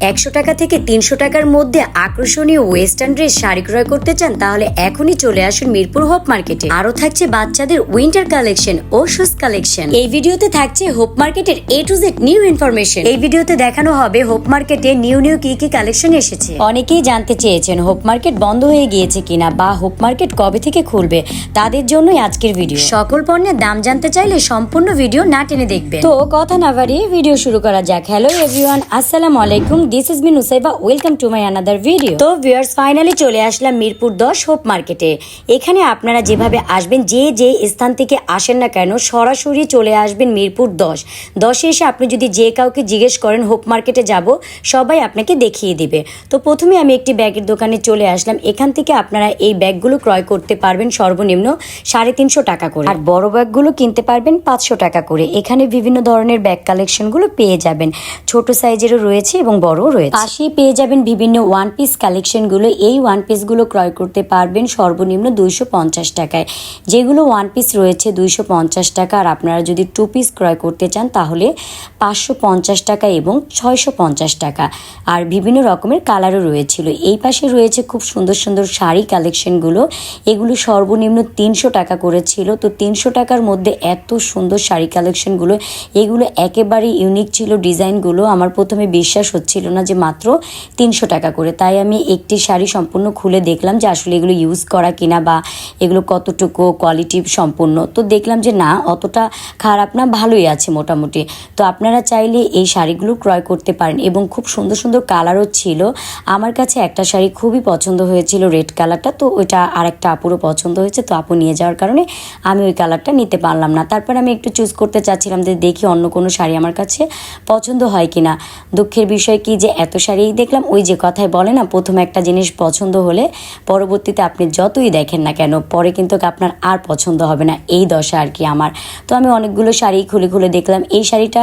একশো টাকা থেকে তিনশো টাকার মধ্যে আকর্ষণীয় ওয়েস্টার্ন ড্রেস শাড়ি ক্রয় করতে চান, তাহলে এখনই চলে আসুন মিরপুর হোপ মার্কেটে। আরও থাকছে বাচ্চাদের উইন্টার কালেকশন ও শুজ কালেকশন। এই ভিডিওতে থাকছে হোপ মার্কেটের A to Z new information. এই ভিডিওতে দেখানো হবে হোপ মার্কেটে নিউ নিউ কি কি কালেকশন এসেছে। অনেকেই জানতে চেয়েছেন হোপ মার্কেট বন্ধ হয়ে গিয়েছে কিনা বা হোপ মার্কেট কবে থেকে খুলবে, তাদের জন্যই আজকের ভিডিও। সকল পণ্যের দাম জানতে চাইলে সম্পূর্ণ ভিডিও না টেনে দেখবে তো কথা না বাড়িয়ে ভিডিও শুরু করা যাক। হ্যালো এভরিওয়ান, আসসালামু আলাইকুম। This is mean Usaiba welcome to my another video তো ভিউয়ার্স ফাইনালি চলে আসলাম মিরপুর দশ হোপ মার্কেটে এখানে আপনারা যেভাবে আসবেন, যে যে স্থান থেকে আসেন না কেন, সরাসরি চলে আসবেন মিরপুর দশ। দশে এসে আপনি যদি যে কাউকে জিজ্ঞেস করেন হোপ মার্কেটে যাব, সবাই আপনাকে দেখিয়ে দিবে। তো প্রথমে আমি একটি ব্যাগের দোকানে চলে আসলাম। এখান থেকে আপনারা এই ব্যাগগুলো ক্রয় করতে পারবেন সর্বনিম্ন সাড়ে তিনশো টাকা করে। আর বড় ব্যাগগুলো কিনতে পারবেন পাঁচশো টাকা করে। এখানে বিভিন্ন ধরনের ব্যাগ কালেকশনগুলো পেয়ে যাবেন। ছোট সাইজেরও রয়েছে এবং বড়ও রয়েছে। পাশেই পেয়ে যাবেন বিভিন্ন ওয়ান পিস কালেকশনগুলো এই ওয়ান পিসগুলো ক্রয় করতে পারবেন সর্বনিম্ন দুইশো পঞ্চাশ টাকায়। যেগুলো ওয়ান পিস রয়েছে দুইশো পঞ্চাশ টাকা, আর আপনারা যদি টু পিস ক্রয় করতে চান, তাহলে পাঁচশো পঞ্চাশ টাকা এবং ছয়শো পঞ্চাশ টাকা। আর বিভিন্ন রকমের কালারও রয়েছিল। এই পাশে রয়েছে খুব সুন্দর সুন্দর শাড়ি কালেকশনগুলো এগুলো সর্বনিম্ন তিনশো টাকা করেছিল তো তিনশো টাকার মধ্যে এত সুন্দর শাড়ি কালেকশনগুলো এগুলো একেবারে ইউনিক ছিল ডিজাইনগুলো আমার প্রথমে বিশ্বাস হচ্ছিল না যে মাত্র তিনশো টাকা করে। তাই আমি একটি শাড়ি সম্পূর্ণ খুলে দেখলাম যে আসলে এগুলো ইউজ করা কিনা বা এগুলো কতটুকু কোয়ালিটি সম্পূর্ণ। তো দেখলাম যে না, অতটা খারাপ না, ভালোই আছে মোটামুটি। তো আপনারা চাইলে এই শাড়িগুলো ক্রয় করতে পারেন এবং খুব সুন্দর সুন্দর কালারও ছিল। আমার কাছে একটা শাড়ি খুবই পছন্দ হয়েছিল রেড কালারটা তো ওইটা আরেকটা আপুরও পছন্দ হয়েছে, তো আপু নিয়ে যাওয়ার কারণে আমি ওই কালারটা নিতে পারলাম না। তারপর আমি একটু চুজ করতে চাচ্ছিলাম যে দেখি অন্য কোনো শাড়ি আমার কাছে পছন্দ হয় কিনা। দুঃখের বিষয় কি যে এত শাড়িই দেখলাম, ওই যে কথায় বলে না, প্রথম একটা জিনিস পছন্দ হলে পরবর্তীতে আপনি যতই দেখেন না কেন, পরে কিন্তু আপনার আর পছন্দ হবে না, এই দশা আর কি আমার। তো আমি অনেকগুলো শাড়ি খুলে খুলে দেখলাম, এই শাড়িটা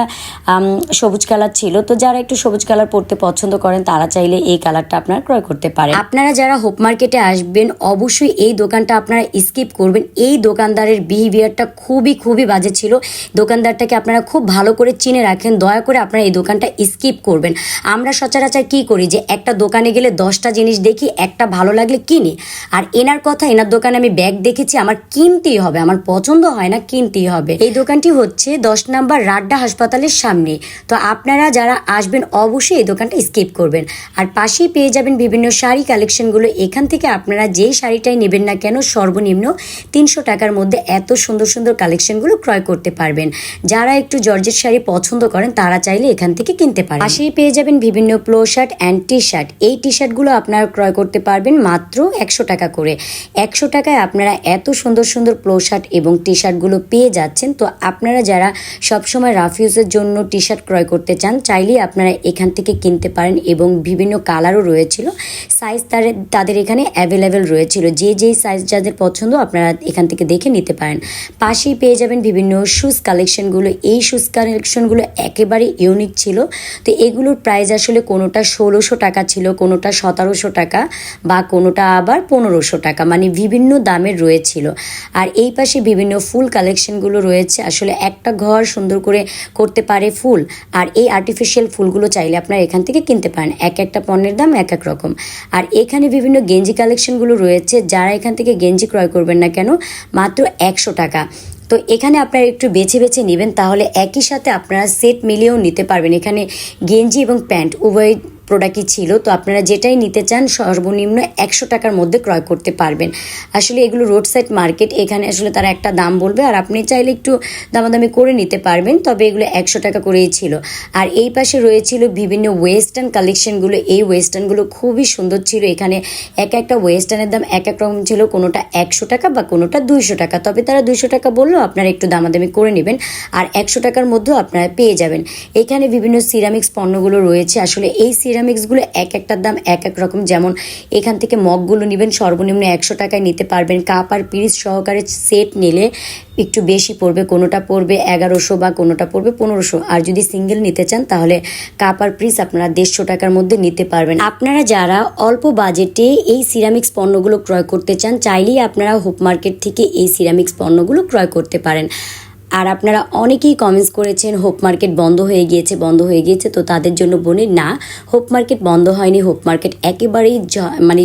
সবুজ কালার ছিল, তো যারা একটু সবুজ কালার পরতে পছন্দ করেন, তারা চাইলে এই কালারটা আপনার ক্রয় করতে পারে আপনারা যারা হোপ মার্কেটে আসবেন, অবশ্যই এই দোকানটা আপনারা স্কিপ করবেন, এই দোকানদারের বিহেভিয়ারটা খুবই খুবই বাজে ছিল, দোকানদারটাকে আপনারা খুব ভালো করে চিনে রাখেন, দয়া করে আপনারা এই দোকানটা স্কিপ করবেন। আমরা সচরাচর কি করি যে একটা দোকানে গেলে দশটা জিনিস দেখি, একটা ভালো লাগলে কিনি। আর এনার কথা, এনার দোকানে আমি ব্যাগ দেখেছি, আমার কিনতেই হবে, আমার পছন্দ হয় না, কিনতেই হবে। এই দোকানটি হচ্ছে দশ নাম্বার রাড্ডা হাসপাতালের সামনে। তো আপনারা যারা আসবেন, অবশ্যই এই দোকানটা স্কিপ করবেন। আর পাশেই পেয়ে যাবেন বিভিন্ন শাড়ি কালেকশনগুলো এখান থেকে আপনারা যেই শাড়িটাই নেবেন না কেন, সর্বনিম্ন তিনশো টাকার মধ্যে এত সুন্দর সুন্দর কালেকশনগুলো ক্রয় করতে পারবেন। যারা একটু জর্জের শাড়ি পছন্দ করেন, তারা চাইলে এখান থেকে কিনতে পারেন। পাশেই পেয়ে যাবেন বিভিন্ন polo shirt and T shirt এই টি শার্টগুলো আপনারা ক্রয় করতে পারবেন মাত্র একশো টাকা করে। একশো টাকায় আপনারা এত সুন্দর সুন্দর প্লো শার্ট এবং টি শার্টগুলো পেয়ে যাচ্ছেন। তো আপনারা যারা সবসময় রাফিউজের জন্য টি শার্ট ক্রয় করতে চান, চাইলেই আপনারা এখান থেকে কিনতে পারেন এবং বিভিন্ন কালারও রয়েছিল। সাইজ তাদের তাদের এখানে অ্যাভেলেবেল রয়েছিল। যে যেই সাইজ যাদের পছন্দ আপনারা এখান থেকে দেখে নিতে পারেন। পাশেই পেয়ে যাবেন বিভিন্ন শুজ কালেকশনগুলো এই শুজ কালেকশনগুলো একেবারে ইউনিক ছিল। তো এগুলোর প্রাইস আসলে কোনোটা ষোলোশো টাকা ছিল, কোনোটা সতেরোশো টাকা বা কোনোটা আবার পনেরোশো টাকা মানে বিভিন্ন দামের রয়েছিল। আর এই পাশে বিভিন্ন ফুল কালেকশনগুলো রয়েছে। আসলে একটা ঘর সুন্দর করে করতে পারে ফুল, আর এই আর্টিফিশিয়াল ফুলগুলো চাইলে আপনারা এখান থেকে কিনতে পারেন। এক একটা পণ্যের দাম এক এক রকম। আর এখানে বিভিন্ন গেঞ্জি কালেকশনগুলো রয়েছে। যারা এখান থেকে গেঞ্জি ক্রয় করবেন না কেন, মাত্র একশো টাকা। তো এখানে আপনারা একটু বেছে বেছে নেবেন, তাহলে একই সাথে আপনারা সেট মিলিয়েও নিতে পারবেন। এখানে গেঞ্জি এবং প্যান্ট, উভয় প্রোডাক্টই ছিল, তো আপনারা যেটাই নিতে চান সর্বনিম্ন একশো টাকার মধ্যে ক্রয় করতে পারবেন। আসলে এগুলো রোড সাইড মার্কেট এখানে আসলে তারা একটা দাম বলবে, আর আপনি চাইলে একটু দামাদামি করে নিতে পারবেন, তবে এগুলো একশো টাকা করেই ছিল। আর এই পাশে রয়েছিল বিভিন্ন ওয়েস্টার্ন কালেকশনগুলো এই ওয়েস্টার্নগুলো খুবই সুন্দর ছিল। এখানে এক একটা ওয়েস্টার্নের দাম এক এক রকম ছিল, কোনোটা একশো টাকা বা কোনোটা দুইশো টাকা। তবে তারা দুইশো টাকা বললেও আপনারা একটু দামাদামি করে নেবেন, আর একশো টাকার মধ্যেও আপনারা পেয়ে যাবেন। এখানে বিভিন্ন সিরামিক্স পণ্যগুলো রয়েছে, আসলে এই সিরামিক্সগুলো এক একটার দাম এক এক রকম। যেমন এখান থেকে মগগুলো নেবেন, সর্বনিম্ন একশো টাকায় নিতে পারবেন। কাপ আর পিরিচ সহকারে সেট নিলে একটু বেশি পড়বে, কোনোটা পড়বে এগারোশো বা কোনোটা পড়বে পনেরোশো। আর যদি সিঙ্গেল নিতে চান, তাহলে কাপ আর পিস আপনারা দেড়শো টাকার মধ্যে নিতে পারবেন। আপনারা যারা অল্প বাজেটে এই সিরামিক্স পণ্যগুলো ক্রয় করতে চান, চাইলেই আপনারা হোপ মার্কেট থেকে এই সিরামিক্স পণ্যগুলো ক্রয় করতে পারেন। আর আপনারা অনেকেই কমেন্টস করেছেন, হোপ মার্কেট বন্ধ হয়ে গিয়েছে, বন্ধ হয়ে গিয়েছে। তো তাদের জন্য বলি, না, হোপ মার্কেট বন্ধ হয়নি। হোপ মার্কেট একেবারেই মানে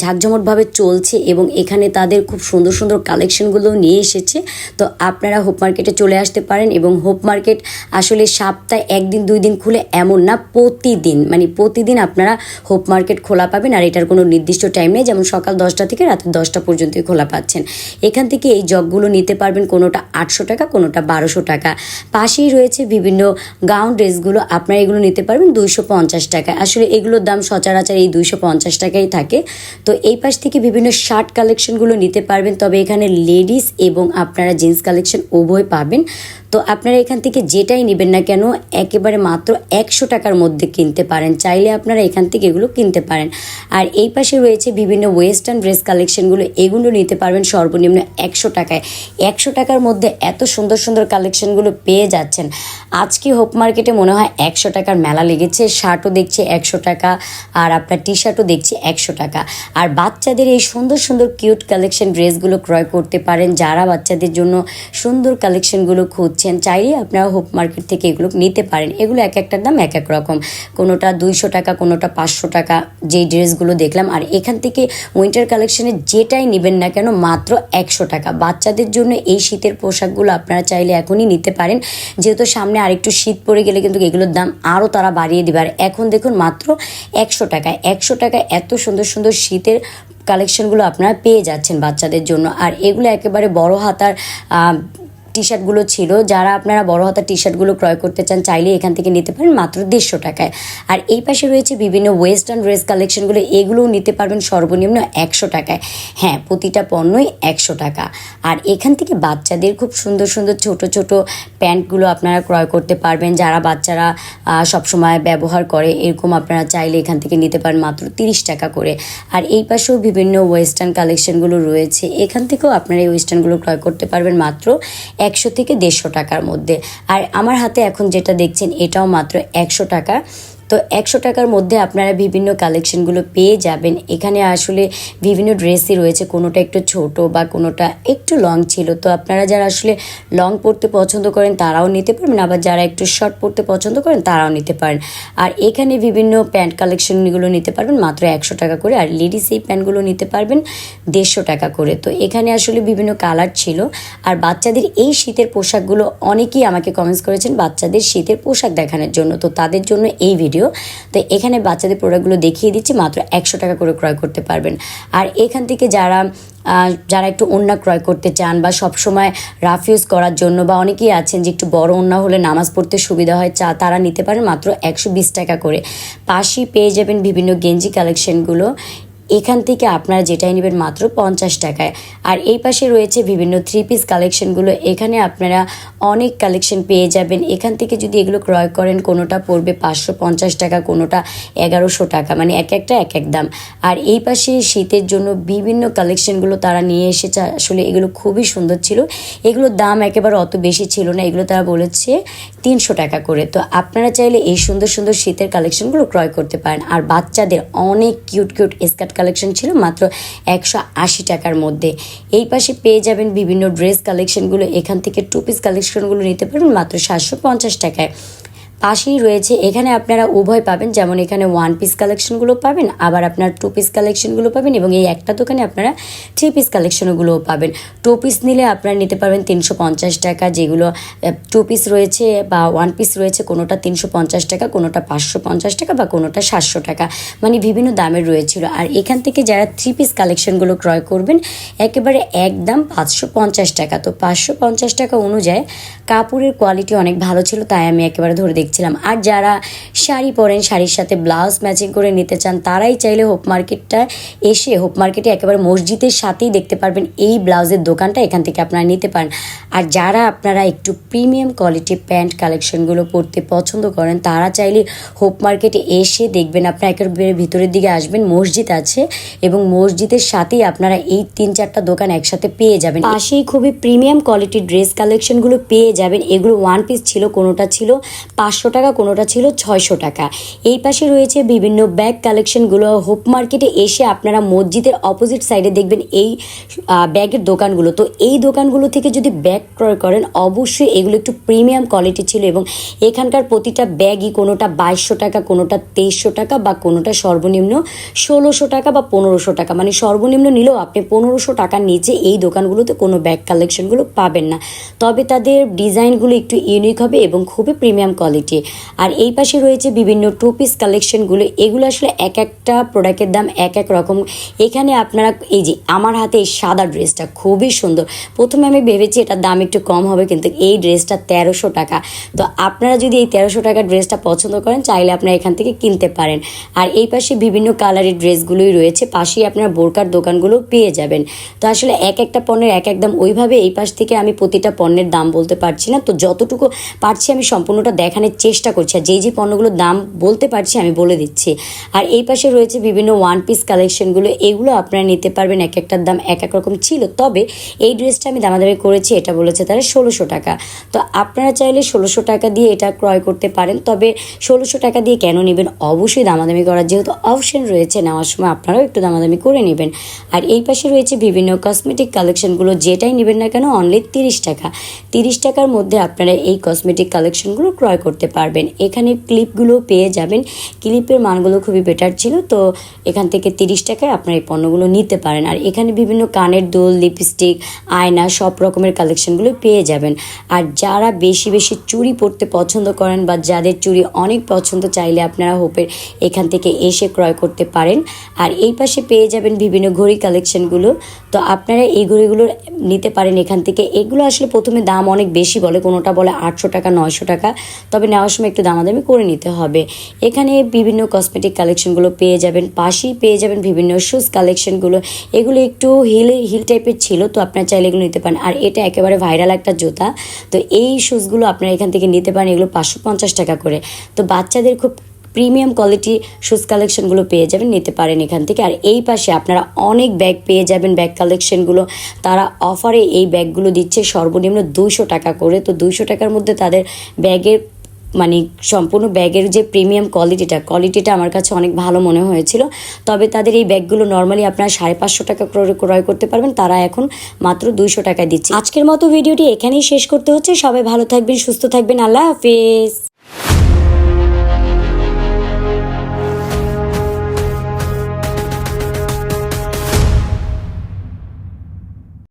ঝাঁকঝমটভাবে চলছে এবং এখানে তাদের খুব সুন্দর সুন্দর কালেকশনগুলো নিয়ে এসেছে। তো আপনারা হোপ মার্কেটে চলে আসতে পারেন এবং হোপ মার্কেট আসলে সপ্তাহে একদিন, দুই দিন খুলে এমন না, প্রতিদিন মানে প্রতিদিন আপনারা হোপ মার্কেট খোলা পাবেন। আর এটার কোনো নির্দিষ্ট টাইম নেই, যেমন সকাল দশটা থেকে রাত দশটা পর্যন্তই খোলা পাচ্ছেন। এখান থেকে এই জগগুলো নিতে পারবেন কোনোটা আটশো টাকা, কোনোটা বারোশো টাকা। পাশেই রয়েছে বিভিন্ন গাউন ড্রেসগুলো আপনারা এগুলো নিতে পারবেন দুইশো পঞ্চাশ টাকা আসলে এগুলোর দাম সচরাচর এই দুইশো পঞ্চাশ টাকাই থাকে। তো এই পাশ থেকে বিভিন্ন শার্ট কালেকশনগুলো নিতে পারবেন। তবে এখানে লেডিস এবং আপনারা জিন্স কালেকশন উভয় পাবেন। তো আপনারা এখান থেকে যেটাই নেবেন না কেন, একেবারে মাত্র একশো টাকার মধ্যে কিনতে পারেন। চাইলে আপনারা এখান থেকে এগুলো কিনতে পারেন। আর এই পাশে রয়েছে বিভিন্ন ওয়েস্টার্ন ড্রেস কালেকশনগুলো এগুলো নিতে পারবেন সর্বনিম্ন একশো টাকায়। একশো টাকার মধ্যে এত সুন্দর সুন্দর কালেকশনগুলো পেয়ে যাচ্ছেন। আজকে হোপ মার্কেটে মনে হয় একশো টাকার মেলা লেগেছে। শার্টও দেখছি একশো টাকা, আর আপনার টি শার্টও দেখছি একশো টাকা। আর বাচ্চাদের এই সুন্দর সুন্দর কিউট কালেকশন ড্রেসগুলো ক্রয় করতে পারেন। যারা বাচ্চাদের জন্য সুন্দর কালেকশনগুলো খুঁজছেন চাইলে আপনারা হোপ মার্কেট থেকে এগুলো নিতে পারেন। এগুলো এক একটার দাম এক এক রকম। কোনোটা দুইশো টাকা, কোনোটা পাঁচশো টাকা, যেই ড্রেসগুলো দেখলাম। আর এখান থেকে উইন্টার কালেকশনে যেটাই নেবেন না কেন, মাত্র একশো টাকা। বাচ্চাদের জন্য এই শীতের পোশাকগুলো আপনারা চাইলে এখনই নিতে পারেন। যেহেতু সামনে আরেকটু শীত পড়ে গেলে কিন্তু এগুলোর দাম আরও তারা বাড়িয়ে দেবে। আর এখন দেখুন, মাত্র একশো টাকায় একশো টাকায় এত সুন্দর সুন্দর শীতের কালেকশনগুলো আপনারা পেয়ে যাচ্ছেন বাচ্চাদের জন্য। আর এগুলো একেবারে বড় হাতার টি শার্টগুলো ছিল, যারা আপনারা বড় হাতার টি শার্টগুলো ক্রয় করতে চান চাইলে এখান থেকে নিতে পারেন মাত্র দেড়শো টাকায়। আর এই পাশে রয়েছে বিভিন্ন ওয়েস্টার্ন ড্রেস কালেকশনগুলো এগুলোও নিতে পারবেন সর্বনিম্ন একশো টাকায়। হ্যাঁ প্রতিটা পণ্যই একশো টাকা। আর এখান থেকে বাচ্চাদের খুব সুন্দর সুন্দর ছোট ছোট প্যান্টগুলো আপনারা ক্রয় করতে পারবেন, যারা বাচ্চারা সবসময় ব্যবহার করে, এরকম আপনারা চাইলে এখান থেকে নিতে পারেন মাত্র তিরিশ টাকা করে। আর এই পাশেও বিভিন্ন ওয়েস্টার্ন কালেকশনগুলো রয়েছে, এখান থেকেও আপনারা এই ওয়েস্টার্নগুলো ক্রয় করতে পারবেন মাত্র একশো থেকে দেড়শো টাকার মধ্যে। আর আমার হাতে এখন যেটা দেখছেন, এটাও মাত্র একশো টাকা। তো একশো টাকার মধ্যে আপনারা বিভিন্ন কালেকশনগুলো পেয়ে যাবেন। এখানে আসলে বিভিন্ন ড্রেসই রয়েছে, কোনোটা একটু ছোট বা কোনোটা একটু লং ছিল। তো আপনারা যারা আসলে লং পরতে পছন্দ করেন, তারাও নিতে পারবেন। আবার যারা একটু শর্ট পরতে পছন্দ করেন, তারাও নিতে পারেন। আর এখানে বিভিন্ন প্যান্ট কালেকশনগুলো নিতে পারবেন, মাত্র একশো টাকা করে। আর লেডিস এই প্যান্টগুলো নিতে পারবেন দেড়শো টাকা করে। তো এখানে আসলে বিভিন্ন কালার ছিল। আর বাচ্চাদের এই শীতের পোশাকগুলো অনেকেই আমাকে কমেন্টস করেছেন বাচ্চাদের শীতের পোশাক দেখানোর জন্য। তো তাদের জন্য এই ভিডিও তো এখানে বাচ্চাদের প্রোডাক্টগুলো দেখিয়ে দিচ্ছি, মাত্র একশো টাকা করে ক্রয় করতে পারবেন। আর এখান থেকে যারা যারা একটু অন্য ক্রয় করতে চান বা সবসময় রাফ ইউজ করার জন্য বা অনেকেই আছেন যে একটু বড় ওড়না হলে নামাজ পড়তে সুবিধা হয়, চা তারা নিতে পারেন মাত্র একশো বিশ টাকা করে। পাশি পেয়ে যাবেন বিভিন্ন গেঞ্জি কালেকশনগুলো এখান থেকে আপনারা যেটাই নেবেন মাত্র পঞ্চাশ টাকায়। আর এই পাশে রয়েছে বিভিন্ন থ্রি পিস কালেকশনগুলো এখানে আপনারা অনেক কালেকশন পেয়ে যাবেন। এখান থেকে যদি এগুলো ক্রয় করেন, কোনোটা পড়বে পাঁচশো পঞ্চাশ টাকা, কোনোটা এগারোশো টাকা মানে এক একটা এক এক দাম। আর এই পাশে শীতের জন্য বিভিন্ন কালেকশনগুলো তারা নিয়ে এসেছে। আসলে এগুলো খুবই সুন্দর ছিল। এগুলোর দাম একেবারে অত বেশি ছিল না। এগুলো তারা বলেছে তিনশো টাকা করে। তো আপনারা চাইলে এই সুন্দর সুন্দর শীতের কালেকশনগুলো ক্রয় করতে পারেন। আর বাচ্চাদের অনেক কিউট কিউট স্কার্ট কালেকশন ছিল মাত্র একশো আশি টাকার মধ্যে। এই পাশে পেয়ে যাবেন বিভিন্ন ড্রেস কালেকশনগুলো এখান থেকে টু পিস কালেকশনগুলো নিতে পারবেন মাত্র সাতশো পঞ্চাশ টাকায়। পাশেই রয়েছে, এখানে আপনারা উভয় পাবেন। যেমন এখানে ওয়ান পিস কালেকশনগুলো পাবেন, আবার আপনার টু পিস কালেকশনগুলো পাবেন এবং এই একটা দোকানে আপনারা থ্রি পিস কালেকশনগুলোও পাবেন। টু পিস নিলে আপনারা নিতে পারবেন তিনশো পঞ্চাশ টাকা, যেগুলো টু পিস রয়েছে বা ওয়ান পিস রয়েছে কোনোটা তিনশো পঞ্চাশ টাকা, কোনোটা পাঁচশো পঞ্চাশ টাকা বা কোনোটা সাতশো টাকা। মানে বিভিন্ন দামের রয়েছিল। আর এখান থেকে যারা থ্রি পিস কালেকশনগুলো ক্রয় করবেন, একেবারে একদম পাঁচশো পঞ্চাশ টাকা। তো পাঁচশো পঞ্চাশ টাকা অনুযায়ী কাপড়ের কোয়ালিটি অনেক ভালো ছিল, তাই আমি একেবারে ধরে দেখছিলাম। আর যারা শাড়ি পরেন, শাড়ির সাথে ব্লাউজ ম্যাচিং করে নিতে চান, তারাই চাইলে হোপ মার্কেটটা এসে হোপ মার্কেটে একেবারে মসজিদের সাথেই দেখতে পারবেন এই ব্লাউজের দোকানটা, এখান থেকে আপনারা নিতে পারেন। আর যারা আপনারা একটু প্রিমিয়াম কোয়ালিটির প্যান্ট কালেকশনগুলো পরতে পছন্দ করেন, তারা চাইলে হোপ মার্কেটে এসে দেখবেন, আপনারা একেবারে ভিতরের দিকে আসবেন, মসজিদ আছে এবং মসজিদের সাথেই আপনারা এই তিন চারটা দোকান একসাথে পেয়ে যাবেন। পাশেই খুবই প্রিমিয়াম কোয়ালিটির ড্রেস কালেকশনগুলো পেয়ে যাবেন, এগুলো ওয়ান পিস ছিল, কোনোটা ছিল পাঁচশো পাঁচশো টাকা, কোনোটা ছিল ছয়শো টাকা। এই পাশে রয়েছে বিভিন্ন ব্যাগ কালেকশনগুলো হোপ মার্কেটে এসে আপনারা মসজিদের অপোজিট সাইডে দেখবেন এই ব্যাগের দোকানগুলো। তো এই দোকানগুলো থেকে যদি ব্যাগ ক্রয় করেন, অবশ্যই এগুলো একটু প্রিমিয়াম কোয়ালিটি ছিল এবং এখানকার প্রতিটা ব্যাগই কোনোটা বাইশশো টাকা, কোনোটা তেইশশো টাকা বা কোনোটা সর্বনিম্ন ষোলোশো টাকা বা পনেরোশো টাকা। মানে সর্বনিম্ন নিলেও আপনি পনেরোশো টাকার নিচে এই দোকানগুলোতে কোনো ব্যাগ কালেকশনগুলো পাবেন না। তবে তাদের ডিজাইনগুলো একটু ইউনিক হবে এবং খুবই প্রিমিয়াম কোয়ালিটি আর এই পাশে রয়েছে বিভিন্ন টু পিস কালেকশনগুলো এগুলো আসলে এক একটা প্রোডাক্টের দাম এক এক রকম। এখানে আপনারা এই যে আমার হাতে এই সাদা ড্রেসটা খুবই সুন্দর। প্রথমে আমি ভেবেছি এটার দাম একটু কম হবে, কিন্তু এই ড্রেসটা তেরোশো টাকা। তো আপনারা যদি এই তেরোশো টাকার ড্রেসটা পছন্দ করেন, চাইলে আপনারা এখান থেকে কিনতে পারেন। আর এই পাশে বিভিন্ন কালারের ড্রেসগুলোই রয়েছে। পাশেই আপনারা বোরকার দোকানগুলো পেয়ে যাবেন। তো আসলে এক একটা পণ্যের এক এক দাম। ওইভাবে এই পাশ থেকে আমি প্রতিটা পণ্যের দাম বলতে পারছি না। তো যতটুকু পারছি আমি সম্পূর্ণটা দেখানোর চেষ্টা করছি, আর যেই যে পণ্যগুলোর দাম বলতে পারছি আমি বলে দিচ্ছি। আর এই পাশে রয়েছে বিভিন্ন ওয়ান পিস কালেকশনগুলো এগুলো আপনারা নিতে পারবেন, এক একটার দাম এক এক রকম ছিল। তবে এই ড্রেসটা আমি দামাদামি করেছি, এটা বলেছে তারা ষোলোশো টাকা। তো আপনারা চাইলে ষোলোশো টাকা দিয়ে এটা ক্রয় করতে পারেন, তবে ষোলোশো টাকা দিয়ে কেন নেবেন? অবশ্যই দামাদামি করার যেহেতু অপশন রয়েছে, নেওয়ার সময় আপনারাও একটু দামাদামি করে নেবেন। আর এই পাশে রয়েছে বিভিন্ন কসমেটিক কালেকশনগুলো যেটাই নেবেন না কেন অনলি তিরিশ টাকা। তিরিশ টাকার মধ্যে আপনারা এই কসমেটিক কালেকশনগুলো ক্রয় করতে পারবেন। এখানে ক্লিপগুলো পেয়ে যাবেন। ক্লিপের মানগুলো খুবই বেটার ছিল। তো এখান থেকে তিরিশ টাকায় আপনারা এই পণ্যগুলো নিতে পারেন। আর এখানে বিভিন্ন কানের দোল লিপস্টিক আয়না, সব রকমের কালেকশনগুলো পেয়ে যাবেন। আর যারা বেশি বেশি চুড়ি পরতে পছন্দ করেন বা যাদের চুড়ি অনেক পছন্দ চাইলে আপনারা হোপের এখান থেকে এসে ক্রয় করতে পারেন। আর এই পাশে পেয়ে যাবেন বিভিন্ন ঘড়ি কালেকশনগুলো তো আপনারা এই ঘড়িগুলো নিতে পারেন এখান থেকে। এগুলো আসলে প্রথমে দাম অনেক বেশি বলে। কোনোটা বলে আটশো টাকা, নয়শো টাকা। তবে নেওয়ার সময় একটু দামাদামি করে নিতে হবে। এখানে বিভিন্ন কসমেটিক কালেকশনগুলো পেয়ে যাবেন, পাশেই পেয়ে যাবেন বিভিন্ন শুজ কালেকশনগুলো এগুলো একটু হিল হিল টাইপের ছিল, তো আপনারা চাইলে এগুলো নিতে পারেন। আর এটা একেবারে ভাইরাল একটা জুতা। তো এই শুজগুলো আপনারা এখান থেকে নিতে পারেন, এগুলো পাঁচশো পঞ্চাশ টাকা করে। তো বাচ্চাদের খুব প্রিমিয়াম কোয়ালিটি শুজ কালেকশনগুলো পেয়ে যাবেন, নিতে পারেন এখান থেকে। আর এই পাশে আপনারা অনেক ব্যাগ পেয়ে যাবেন ব্যাগ কালেকশনগুলো তারা অফারে এই ব্যাগগুলো দিচ্ছে সর্বনিম্ন দুশো টাকা করে। তো দুশো টাকার মধ্যে তাদের ব্যাগের মানে সম্পূর্ণ ব্যাগের যে প্রিমিয়াম কোয়ালিটিটা কোয়ালিটিটা আমার কাছে অনেক ভালো মনে হয়েছিল। তবে তাদের এই ব্যাগগুলো নর্মালি আপনারা সাড়ে পাঁচশো টাকা ক্রয় করতে পারবেন, তারা এখন মাত্র দুইশো টাকায় দিচ্ছে। আজকের মতো ভিডিওটি এখানেই শেষ করতে হচ্ছে। সবাই ভালো থাকবেন, সুস্থ থাকবেন। আল্লাহ হাফেজ।